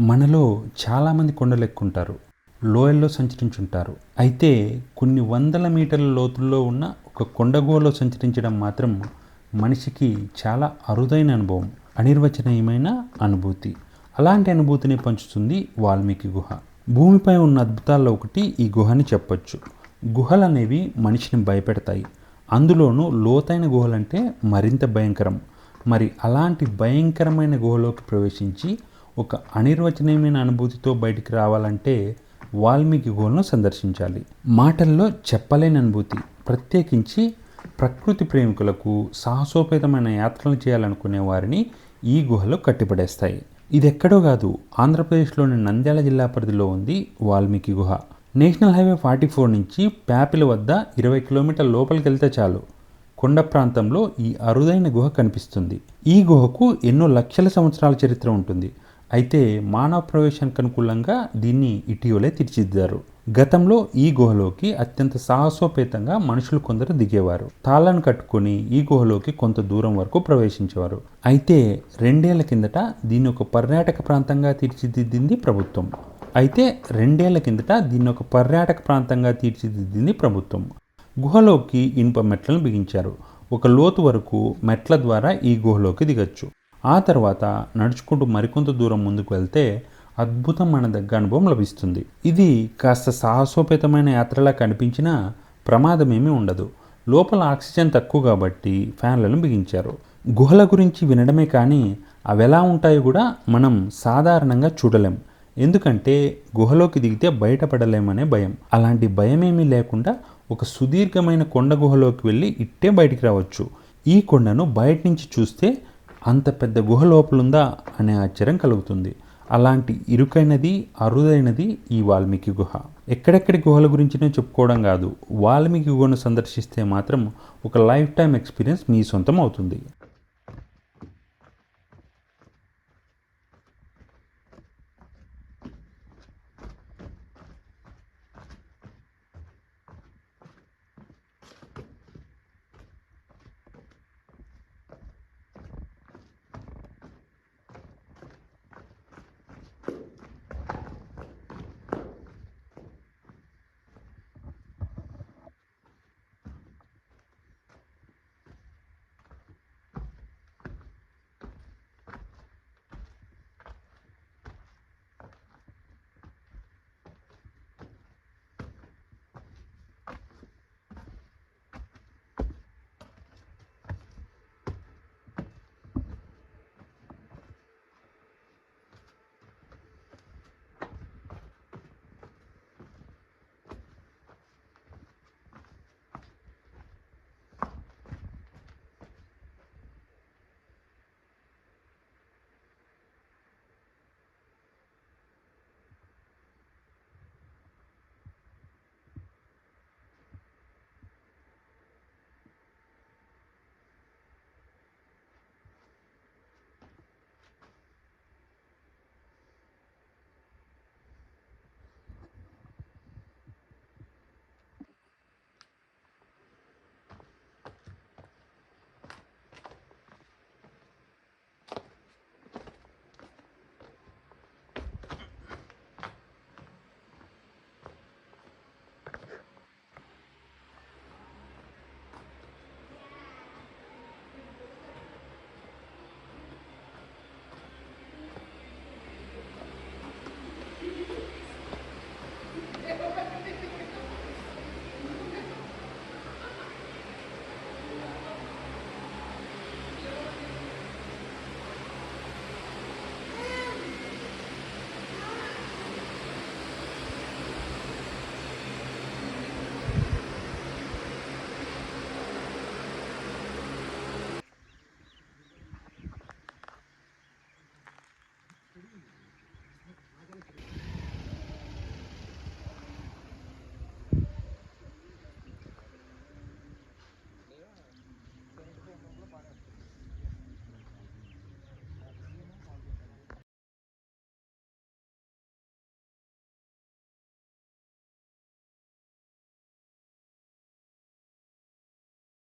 మనలో చాలామంది కొండలెక్కుంటారు లోయల్లో సంచరించుంటారు. అయితే కొన్ని వందల మీటర్ల లోతుల్లో ఉన్న ఒక కొండ గుహలో సంచరించడం మాత్రం మనిషికి చాలా అరుదైన అనుభవం అనిర్వచనీయమైన అనుభూతి. అలాంటి అనుభూతిని పంచుతుంది వాల్మీకి గుహ. భూమిపై ఉన్న అద్భుతాల్లో ఒకటి ఈ గుహని చెప్పొచ్చు. గుహలు అనేవి మనిషిని భయపెడతాయి. అందులోనూ లోతైన గుహలంటే మరింత భయంకరం. మరి అలాంటి భయంకరమైన గుహలోకి ప్రవేశించి ఒక అనిర్వచనీయమైన అనుభూతితో బయటికి రావాలంటే వాల్మీకి గోల్ను సందర్శించాలి. మాటల్లో చెప్పలేని అనుభూతి ప్రత్యేకించి ప్రకృతి ప్రేమికులకు సాహసోపేతమైన యాత్రలు చేయాలనుకునే వారిని ఈ గుహలో కట్టిపడేస్తాయి. ఇది ఎక్కడో కాదు ఆంధ్రప్రదేశ్లోని నంద్యాల జిల్లా పరిధిలో ఉంది వాల్మీకి గుహ. నేషనల్ హైవే ఫార్టీ ఫోర్ నుంచి ప్యాపిల వద్ద ఇరవై కిలోమీటర్ల లోపలికి వెళ్తే చాలు. కొండ ప్రాంతంలో ఈ అరుదైన గుహ కనిపిస్తుంది. ఈ గుహకు ఎన్నో లక్షల సంవత్సరాల చరిత్ర ఉంటుంది. అయితే మానవ ప్రవేశానికి అనుకూలంగా దీన్ని ఇటీవలే తీర్చిదిద్దారు. గతంలో ఈ గుహలోకి అత్యంత సాహసోపేతంగా మనుషులు కొందరు దిగేవారు. తాళాలను కట్టుకొని ఈ గుహలోకి కొంత దూరం వరకు ప్రవేశించేవారు. అయితే రెండేళ్ళ కిందట దీన్ని ఒక పర్యాటక ప్రాంతంగా తీర్చిదిద్దింది ప్రభుత్వం. అయితే రెండేళ్ళ కిందట దీన్ని ఒక పర్యాటక ప్రాంతంగా తీర్చిదిద్దింది ప్రభుత్వం. గుహలోకి ఇనుప మెట్లను బిగించారు. ఒక లోతు వరకు మెట్ల ద్వారా ఈ గుహలోకి దిగచ్చు. ఆ తర్వాత నడుచుకుంటూ మరికొంత దూరం ముందుకు వెళ్తే అద్భుతమైన దగ్గర అనుభవం లభిస్తుంది. ఇది కాస్త సాహసోపేతమైన యాత్రలా కనిపించినా ప్రమాదమేమీ ఉండదు. లోపల ఆక్సిజన్ తక్కువ కాబట్టి ఫ్యాన్లను బిగించారు. గుహల గురించి వినడమే కానీ అవి ఎలా ఉంటాయో కూడా మనం సాధారణంగా చూడలేం. ఎందుకంటే గుహలోకి దిగితే బయటపడలేమనే భయం. అలాంటి భయమేమీ లేకుండా ఒక సుదీర్ఘమైన కొండ గుహలోకి వెళ్ళి ఇట్టే బయటికి రావచ్చు. ఈ కొండను బయట నుంచి చూస్తే అంత పెద్ద గుహ లోపలుందా అనే ఆశ్చర్యం కలుగుతుంది. అలాంటి ఇరుకైనది అరుదైనది ఈ వాల్మీకి గుహ. ఎక్కడెక్కడి గుహల గురించినే చెప్పుకోవడం కాదు. వాల్మీకి గుహను సందర్శిస్తే మాత్రం ఒక లైఫ్ టైం ఎక్స్పీరియన్స్ మీ సొంతం అవుతుంది.